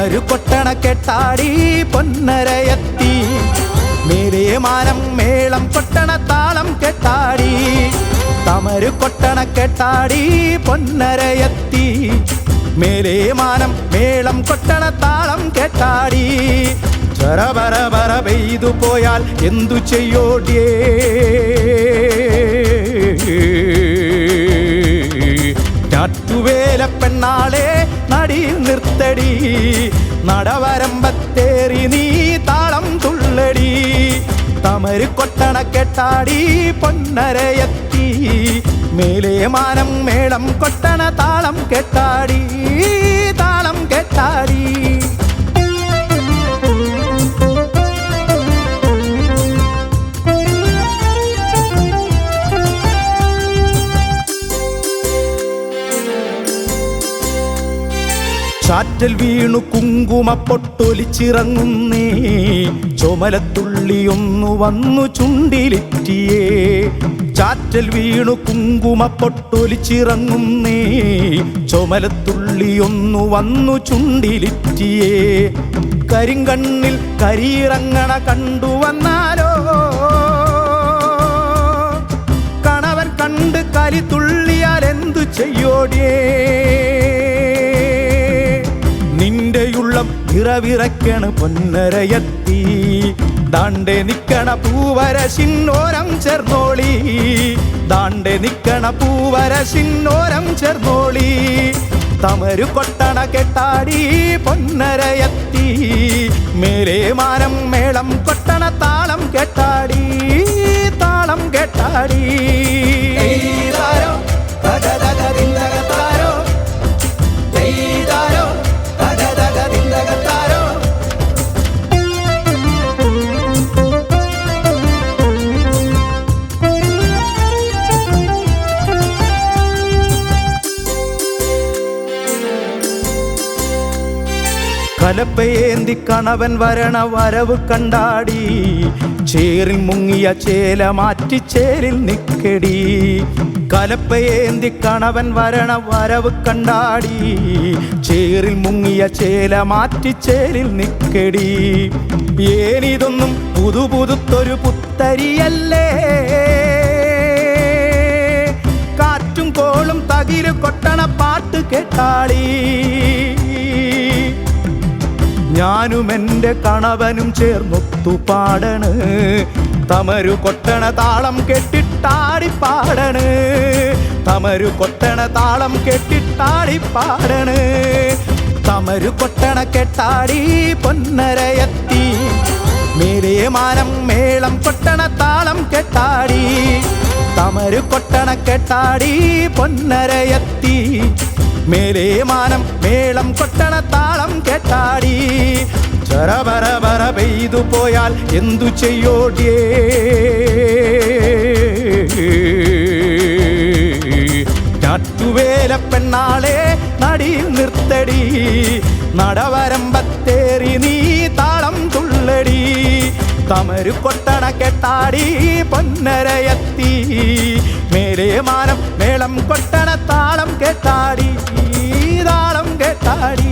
തമരു കൊട്ടണ കെട്ടാടി പൊന്നരയത്തി. മേലേ മാനം മേളം കൊട്ടണ താളം കെട്ടാടി. തമരു കൊട്ടണ കെട്ടാടി പൊന്നരയത്തി. മേലേ മാനം മേളം കൊട്ടണ താളം കെട്ടാടി. പര പെയ്തു പോയാൽ എന്തു ചെയ്യോടിയേ? ഞാറ്റുവേല പെണ്ണാളെ നടിയിൽ നിർത്തടി. നടവരമ്പത്തേറി നീ താളം തുള്ളടി. തമര് കൊട്ടണ കെട്ടാടി പൊന്നരയെത്തി. മേലേ മാനം മേളം കൊട്ടണ താളം കെട്ടാടി. ചാറ്റൽ വീണു കുങ്കുമ പൊട്ടൊലിച്ചിറങ്ങുന്നേ ചുമലത്തുള്ളിയൊന്നു വന്നു ചുണ്ടിലിറ്റിയേ. ചാറ്റൽ വീണു കുങ്കുമ പൊട്ടൊലിച്ചിറങ്ങുന്നേ ചുമലത്തുള്ളിയൊന്നു വന്നു ചുണ്ടിലിറ്റിയേ. കരിങ്കണ്ണിൽ കരിയിറങ്ങണ കണ്ടുവന്നാലോ കണവൻ കണ്ട് കലി തുള്ളിയാൽ എന്തു ചെയ്യോടിയേ? നിന്റെയുള്ളം പൊന്നരയത്തി. ദാണ്ടെ നിക്കണ പൂവര പൂവരശിന്നോരം ചേർന്നോളി. ദാണ്ടെ നിക്കണ പൂവര പൂവരശിന്നോരം ചേർന്നോളി. തമരു കൊട്ടണ കെട്ടാടി പൊന്നരയത്തി. മേലേ മാനം മേളം കൊട്ടണ താളം കെട്ടാടി താളം കെട്ടാടി. കലപ്പയേന്തി കണവൻ വരണ വരവ് കണ്ടാടി. ചേറിൽ മുങ്ങിയ ചേല മാറ്റി ചേരിൽ നിക്കടി. കലപ്പയേന്തി കണവൻ വരണ വരവ് കണ്ടാടി. ചേറിൽ മുങ്ങിയ ചേല മാറ്റി ചേരിൽ നിക്കടി. ഏനിതൊന്നും പുതു പുതുത്തൊരു പുത്തരിയല്ലേ. കാറ്റും കോളും തകിൽ കൊട്ടണ പാട്ട് കേട്ടാളി. ഞാനും എന്റെ കണവനും ചേർന്നൊത്തു പാടണ്. തമരു കൊട്ടണ താളം കെട്ടിട്ടാടി പാടണ് തമരു കൊട്ടണ താളം കെട്ടിട്ടാടി പാടണ് തമരു കൊട്ടണ കെട്ടാടി പൊന്നരയത്തി. മേലേ മാനം മേളം കൊട്ടണ താളം കെട്ടാടി. തമരു കൊട്ടണ കെട്ടാടി പൊന്നരയത്തി. മേലേ മാനം മേളം കൊട്ടണ താളം കേട്ടാടി. ചരപര പര പെയ്തു പോയാൽ എന്തു ചെയ്യോടിയേ? ഞാറ്റുവേല പെണ്ണാളെ നിർത്തടി. നടവരമ്പത്തേറി നീ താളം തുള്ളടി. തമരു കൊട്ടണ കെട്ടാടി പൊന്നരയത്തി. മേലേ മാനം മേളം കൊട്ടണ താളം കെട്ടാടി താളം കേട്ടാടി.